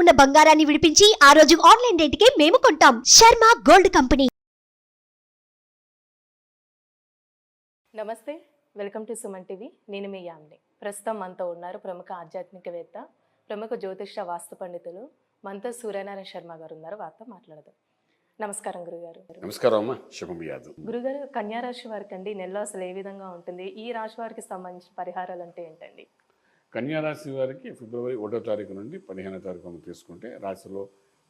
ఉన్న బంగారాన్ని విడిపించి ఆ రోజు ఆన్లైన్ రేటుకే మేము కొంటాం. Sharma gold company. నమస్తే వెల్కమ్ టు సుమన్ టీవీ. నేను మీ యామ్ని. ప్రస్తుతం మనతో ఉన్నారు ప్రముఖ ఆధ్యాత్మికవేత్త ప్రముఖ జ్యోతిష వాస్తు పండితులు మనతో సూర్యనారాయణ శర్మ గారు ఉన్నారు. వారితో మాట్లాడదాం. నమస్కారం గురుగారు. నమస్కారం అమ్మ. శుభం యాదు. గురుగారు కన్యా రాశి వారికి అండి నెలలో అసలు ఏ విధంగా ఉంటుంది? ఈ రాశి వారికి సంబంధించిన పరిహారాలు అంటే ఏంటండి? కన్యా రాశి వారికి ఫిబ్రవరి ఒకటో తారీఖు నుండి పదిహేనో తారీఖు వరకు తీసుకుంటే రాశిలో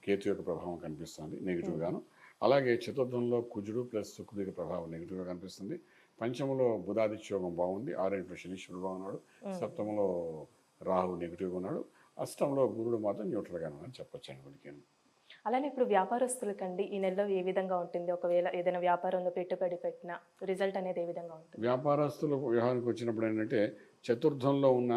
కేతు యొక్క ప్రభావం కనిపిస్తుంది నెగిటివ్ గాను. అలాగే చతుర్థంలో కుజుడు ప్లస్ శుక్రుడి యొక్క ప్రభావం నెగిటివ్గా కనిపిస్తుంది. పంచమంలో బుధాదిత్య యోగం బాగుంది ఆరింట్లో శనీశ్వరుడు బాగున్నాడు సప్తమంలో రాహు నెగిటివ్గా ఉన్నాడు అష్టంలో గురుడు మాత్రం న్యూట్రల్గా ఉన్నాడని చెప్పొచ్చు అండి అలానే ఇప్పుడు వ్యాపారస్తులకండి ఈ నెలలో ఏ విధంగా ఉంటుంది? ఒకవేళ ఏదైనా వ్యాపారంలో పెట్టుబడి పెట్టిన రిజల్ట్ అనేది ఏ విధంగా ఉంటుంది? వ్యాపారస్తుల వ్యవహారానికి వచ్చినప్పుడు ఏంటంటే చతుర్థంలో ఉన్న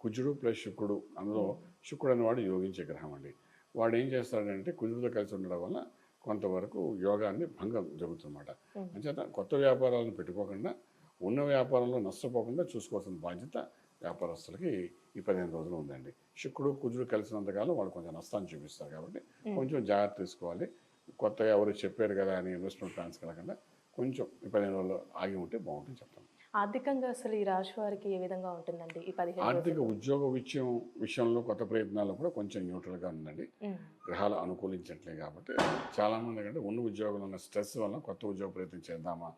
కుజుడు ప్లస్ శుక్రుడు అందులో శుక్రుడు అనేవాడు యోగించే గ్రహం అండి. వాడు ఏం చేస్తాడంటే కుజుడితో కలిసి ఉండడం వల్ల కొంతవరకు యోగాన్ని భంగం జరుగుతుందన్నమాట. అంచేత కొత్త వ్యాపారాలను పెట్టుకోకుండా ఉన్న వ్యాపారంలో నష్టపోకుండా చూసుకోవాల్సిన బాధ్యత వ్యాపారస్తులకి ఈ పదిహేను రోజులు ఉందండి. శుక్రుడు కుజుడు కలిసినంతకాలం వాళ్ళు కొంచెం నష్టాన్ని చూపిస్తారు కాబట్టి కొంచెం జాగ్రత్త తీసుకోవాలి. కొత్తగా ఎవరు చెప్పారు కదా అని ఇన్వెస్ట్మెంట్ ప్లాన్స్ కలగకుండా కొంచెం ఈ పదిహేను రోజులు ఆగి ఉంటే బాగుంటుంది చెప్తాను ఆర్థికంగా అసలు ఈ రాశి వారికి ఏ విధంగా ఉంటుందండి? ఈ పదిహేను ఆర్థిక? ఉద్యోగ విషయం విషయంలో కొత్త ప్రయత్నాలు కూడా కొంచెం న్యూట్రల్గా ఉందండి. గ్రహాలు అనుకూలించట్లే కాబట్టి చాలామంది కంటే ఉన్న ఉద్యోగంలో ఉన్న స్ట్రెస్ వల్ల కొత్త ఉద్యోగ ప్రయత్నం చేద్దామా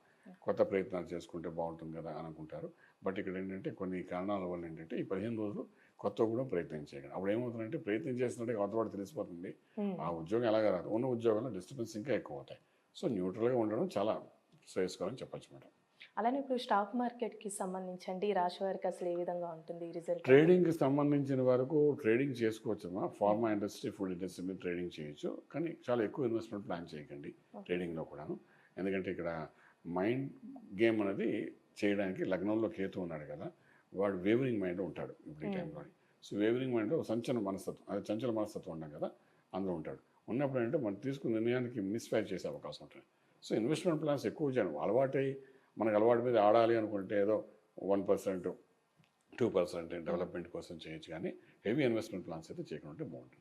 కొత్త ప్రయత్నాలు చేసుకుంటే బాగుంటుంది కదా అని అనుకుంటారు. బట్ ఇక్కడ ఏంటంటే కొన్ని కారణాల వల్ల ఏంటంటే ఈ పదిహేను రోజులు కొత్త కూడా ప్రయత్నం చేయకండి అప్పుడు ఏమవుతుందంటే ప్రయత్నం చేస్తున్నట్టే కొత్త వాడు తెలిసిపోతుంది. ఆ ఉద్యోగం ఎలాగ రాదు. ఉన్న ఉద్యోగంలో డిస్టర్బెన్స్ ఇంకా ఎక్కువ అవుతాయి. సో న్యూట్రల్గా ఉండడం చాలా శ్రేయస్కరం చెప్పచ్చు మేడం. అలానే ఇప్పుడు స్టాక్ మార్కెట్కి సంబంధించండి రాశి వారికి అసలు ఏ విధంగా ఉంటుంది రిజల్ట్ ట్రేడింగ్కి సంబంధించిన వరకు ట్రేడింగ్ చేసుకోవచ్చమ్మా. ఫార్మా ఇండస్ట్రీ ఫుడ్ ఇండస్ట్రీ మీద ట్రేడింగ్ చేయొచ్చు. కానీ చాలా ఎక్కువ ఇన్వెస్ట్మెంట్ ప్లాన్ చేయకండి ట్రేడింగ్లో కూడాను. ఎందుకంటే ఇక్కడ మైండ్ గేమ్ అనేది చేయడానికి లగ్నంలో కేతు ఉన్నాడు కదా వాడు వేవరింగ్ మైండ్ ఉంటాడు ఇప్పుడు ఈ Hmm. టైంలో సో వేవరింగ్ మైండ్ సంచలన మనస్తత్వం అది చంచల మనస్తత్వం ఉన్నాం కదా అందులో ఉంటాడు. ఉన్నప్పుడు ఏంటంటే మనం తీసుకున్న నిర్ణయానికి మిస్ఫైర్ చేసే అవకాశం ఉంటుంది. సో ఇన్వెస్ట్మెంట్ ప్లాన్స్ ఎక్కువ చేయడం అలవాటై మనకు అలవాటు మీద ఆడాలి అనుకుంటే ఏదో one percent two percent development కోసం చేయొచ్చు కానీ హెవీ ఇన్వెస్ట్మెంట్ ప్లాన్స్ అయితే చేయకుండా ఉంటే బాగుంటుంది.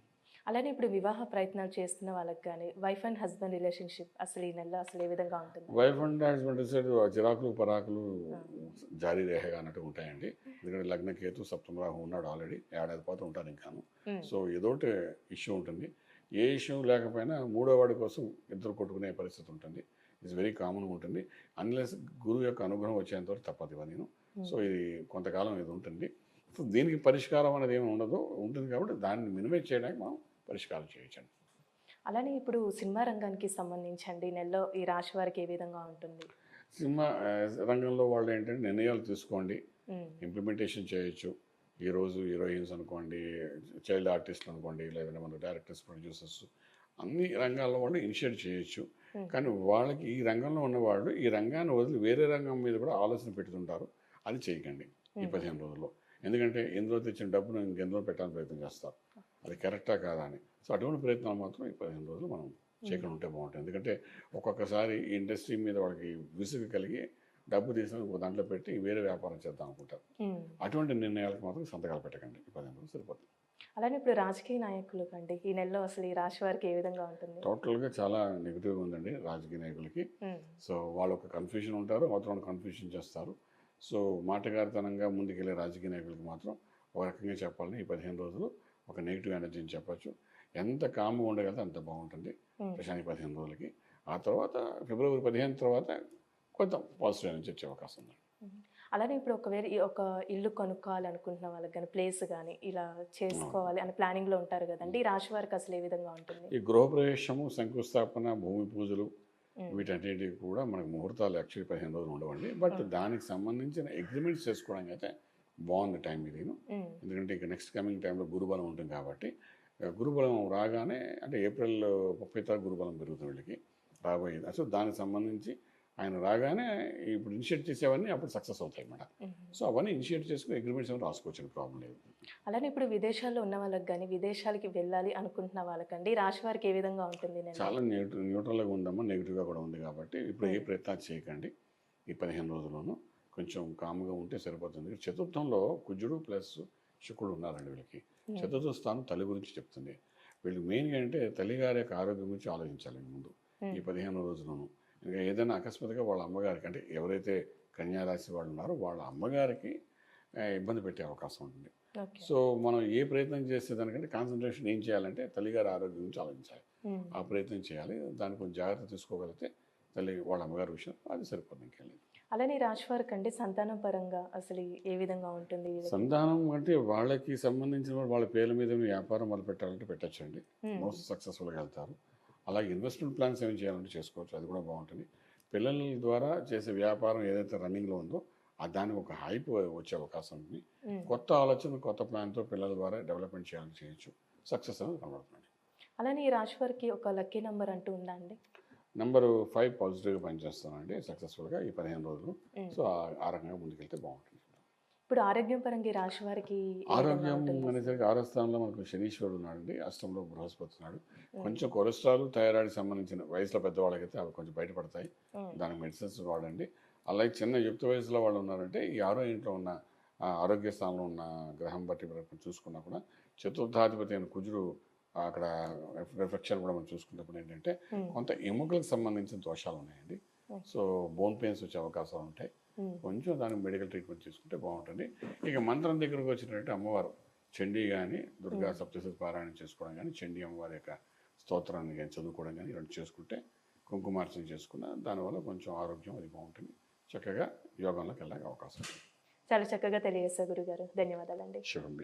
అలానే ఇప్పుడు వివాహ ప్రయత్నాలు చేస్తున్న వాళ్ళకి కానీ వైఫ్ అండ్ హస్బెండ్ రిలేషన్షిప్ అసలు ఈ నెల అసలు ఏ విధంగా ఉంటుంది? వైఫ్ అండ్ హస్బెండ్ సైడ్ చిరాకులు పరాకులు జారీ రేహగా అన్నట్టు ఉంటాయండి. ఎందుకంటే లగ్నకేతు సప్తమరాహు ఉన్నాడు ఆల్రెడీ ఏడాది పాటు ఉంటారు ఇంకాను సో ఏదోటి ఇష్యూ ఉంటుంది. ఏ ఇష్యూ లేకపోయినా మూడో వాడి కోసం ఇద్దరు కొట్టుకునే పరిస్థితి ఉంటుంది. ఇట్స్ వెరీ కామన్గా ఉంటుంది. అన్లెస్ గురువు యొక్క అనుగ్రహం వచ్చేంత వరకు తప్పదు ఇవన్నీ. Hmm. సో ఇది కొంతకాలం ఇది ఉంటుంది. సో దీనికి పరిష్కారం అనేది ఏమి ఉండదు. ఉంటుంది కాబట్టి దాన్ని మినిమైజ్ చేయడానికి మనం పరిష్కారం చేయొచ్చండి. అలానే ఇప్పుడు సినిమా రంగానికి సంబంధించండి. నెలలో ఈ రాశి వారికి ఏ విధంగా ఉంటుంది? సినిమా రంగంలో వాళ్ళు ఏంటంటే నిర్ణయాలు తీసుకోండి. ఇంప్లిమెంటేషన్ చేయొచ్చు. ఈరోజు హీరోయిన్స్ అనుకోండి చైల్డ్ ఆర్టిస్టులు అనుకోండి లేదంటే మన డైరెక్టర్స్ ప్రొడ్యూసర్స్ అన్ని రంగాల్లో వాళ్ళు ఇనిషియేట్ చేయొచ్చు. Hmm. కానీ వాళ్ళకి ఈ రంగంలో ఉన్నవాళ్ళు ఈ రంగాన్ని వదిలి వేరే రంగం మీద కూడా ఆలోచన పెడుతుంటారు అది చేయకండి ఈ. పదిహేను రోజుల్లో. ఎందుకంటే ఎందులో తెచ్చిన డబ్బును ఇంకెందులో పెట్టాలని ప్రయత్నం చేస్తారు. అది కరెక్టా కాదా అని. సో అటువంటి ప్రయత్నాలు మాత్రం ఈ పదిహేను రోజులు మనం చేయకుండా ఉంటే బాగుంటుంది. ఎందుకంటే ఒక్కొక్కసారి ఈ ఇండస్ట్రీ మీద వాళ్ళకి విసుగు కలిగి డబ్బు తీసుకొని ఒక దాంట్లో పెట్టి వేరే వ్యాపారం చేద్దాం అనుకుంటారు. అటువంటి నిర్ణయాలకు మాత్రం సంతకాలు పెట్టకండి. ఈ పదిహేను రోజులు సరిపోతుంది. అలానే ఇప్పుడు రాజకీయ నాయకులు కండి ఈ నెలలో అసలు ఈ రాశి వారికి ఏ విధంగా ఉంటుంది? టోటల్గా చాలా నెగిటివ్గా ఉందండి రాజకీయ నాయకులకి. సో వాళ్ళు ఒక కన్ఫ్యూజన్ ఉంటారు అవతల కన్ఫ్యూజన్ చేస్తారు. సో మాటగారితనంగా ముందుకెళ్ళే రాజకీయ నాయకులకి మాత్రం ఒక రకంగా చెప్పాలని ఈ పదిహేను రోజులు ఒక నెగిటివ్ ఎనర్జీని చెప్పచ్చు. ఎంత కామ్గా ఉండగలిగితే అంత బాగుంటుంది. ప్రశాంతి పదిహేను రోజులకి. ఆ తర్వాత ఫిబ్రవరి పదిహేను తర్వాత కొంత పాజిటివ్ ఎనర్జీ వచ్చే అవకాశం ఉంది. అలానే ఇప్పుడు ఒకవేళ ఒక ఇల్లు కొనుక్కోవాలనుకుంటున్న వాళ్ళకి కానీ ప్లేస్ కానీ ఇలా చేసుకోవాలి అని ప్లానింగ్లో ఉంటారు కదండి. ఈ రాశి వారికి అసలు ఏ విధంగా ఉంటుంది? ఈ గృహప్రవేశము శంకుస్థాపన భూమి పూజలు ఉమ్, వీటన్నిటికి కూడా మనకు ముహూర్తాలు యాక్చువల్లీ పదిహేను రోజులు ఉండవండి. బట్ దానికి సంబంధించిన అగ్రిమెంట్స్ చేసుకోవడానికి అయితే బాగుంది టైం ఇది ఎందుకంటే ఇక నెక్స్ట్ కమింగ్ టైంలో గురుబలం ఉంటుంది కాబట్టి గురుబలం రాగానే అంటే ఏప్రిల్ ముప్పై తారీఖు గురుబలం పెరుగుతుంది వీళ్ళకి రాబోయేది. సో దానికి సంబంధించి ఆయన రాగానే ఇప్పుడు ఇనిషియేట్ చేసేవన్నీ అప్పుడు సక్సెస్ అవుతాయి మేడం. సో అవన్నీ ఇనిషియేట్ చేసుకుని అగ్రిమెంట్స్ ఏమైనా రాసుకోవచ్చు ప్రాబ్లం లేదు. అలానే ఇప్పుడు విదేశాల్లో ఉన్న వాళ్ళకి కానీ విదేశాలకి వెళ్ళాలి అనుకుంటున్న వాళ్ళకండి రాశి వారికి ఏ విధంగా ఉంటుంది చాలా న్యూట్రల్ న్యూట్రల్గా ఉందమ్మా నెగిటివ్గా కూడా ఉంది కాబట్టి ఇప్పుడు ఏ ప్రయత్నాలు చేయకండి ఈ పదిహేను రోజుల్లోనూ. కొంచెం కామ్గా ఉంటే సరిపోతుంది. చతుర్థంలో కుజుడు ప్లస్ శుక్రుడు ఉన్నారండి వీళ్ళకి. చతుర్థ స్థానం తల్లి గురించి చెప్తుంది. వీళ్ళు మెయిన్గా అంటే తల్లిగారి యొక్క ఆరోగ్యం గురించి ఆలోచించాలి ముందు. ఈ పదిహేను రోజులను ఇంకా ఏదైనా అకస్మాత్తుగా వాళ్ళ అమ్మగారికి అంటే ఎవరైతే కన్యారాశి వాళ్ళు ఉన్నారో వాళ్ళ అమ్మగారికి ఇబ్బంది పెట్టే అవకాశం ఉంటుంది. సో మనం ఏ ప్రయత్నం చేస్తే దానికంటే కాన్సన్ట్రేషన్ ఏం చేయాలంటే తల్లిగారి ఆరోగ్యం గురించి ఆలోచించాలి. ఆ ప్రయత్నం చేయాలి. దానికి కొంచెం జాగ్రత్త తీసుకోగలిగితే తల్లి వాళ్ళ అమ్మగారి విషయం అది సరిపోతుంది ఇంకెళ్ళి అలానే ఈ రాశి వారికి అంటే సంతానం పరంగా అసలు ఏ విధంగా ఉంటుంది? సంతానం అంటే వాళ్ళకి సంబంధించిన వాళ్ళు వాళ్ళ పేర్ల మీద వ్యాపారం మొదలు పెట్టాలంటే పెట్టచ్చండి. మోస్ట్ సక్సెస్ఫుల్గా వెళ్తారు. అలాగే ఇన్వెస్ట్మెంట్ ప్లాన్స్ ఏమి చేయాలంటే చేసుకోవచ్చు అది కూడా బాగుంటుంది. పిల్లల ద్వారా చేసే వ్యాపారం ఏదైతే రన్నింగ్లో ఉందో దానికి ఒక హైప్ వచ్చే అవకాశం ఉంది. కొత్త ఆలోచన కొత్త ప్లాన్తో పిల్లల ద్వారా డెవలప్మెంట్ చేయాలని చేయొచ్చు. సక్సెస్ అనేది కనబడుతుంది. అలానే ఈ రాశి వారికి ఒక లక్కీ నంబర్ అంటూ ఉందా అండి? నెంబర్ ఫైవ్ పాజిటివ్గా పనిచేస్తానండి సక్సెస్ఫుల్గా ఈ పదిహేను రోజులు. సో ఆ- ఆ రకంగా ముందుకెళ్తే బాగుంటుంది. ఇప్పుడు ఆరోగ్యం పరంగా రాశి వారికి ఆరోగ్యం? అనేసరికి ఆరో స్థానంలో మనకు శనీశ్వరుడు ఉన్నాడండి అష్టంలో బృహస్పతి ఉన్నాడు కొంచెం కొలెస్ట్రాల్ థైరాయిడ్ సంబంధించిన వయసులో పెద్దవాళ్ళకైతే అవి కొంచెం బయటపడతాయి. దానికి మెడిసిన్స్ వాడండి అలాగే చిన్న యుక్త వయసులో వాళ్ళు ఉన్నారంటే ఈ ఆరో ఇంట్లో ఉన్న ఆరోగ్య స్థానంలో ఉన్న గ్రహం బట్టి మనం చూసుకున్నా కూడా చతుర్థాధిపతి అయిన కుజుడు అక్కడ రిఫ్లెక్షన్ కూడా మనం చూసుకున్నప్పుడు ఏంటంటే. కొంత ఎముకలకు సంబంధించిన దోషాలు ఉన్నాయండి. సో బోన్ పెయిన్స్ వచ్చే అవకాశాలు ఉంటాయి. కొంచెం దానికి మెడికల్ ట్రీట్మెంట్ తీసుకుంటే బాగుంటుంది. ఇక మంత్రం దగ్గరకు వచ్చినట్టు అమ్మవారు చండీ కానీ దుర్గా సప్తశతి పారాయణం చేసుకోవడం కానీ చండీ అమ్మవారి యొక్క స్తోత్రాన్ని కానీ చదువుకోవడం కానీ ఇలాంటి చేసుకుంటే కుంకుమార్చన చేసుకున్న దానివల్ల కొంచెం ఆరోగ్యం అది బాగుంటుంది. చక్కగా యోగంలోకి వెళ్ళడానికి అవకాశం ఉంది. చాలా చక్కగా తెలియజేస్తారు గురుగారు. ధన్యవాదాలండి. శుభం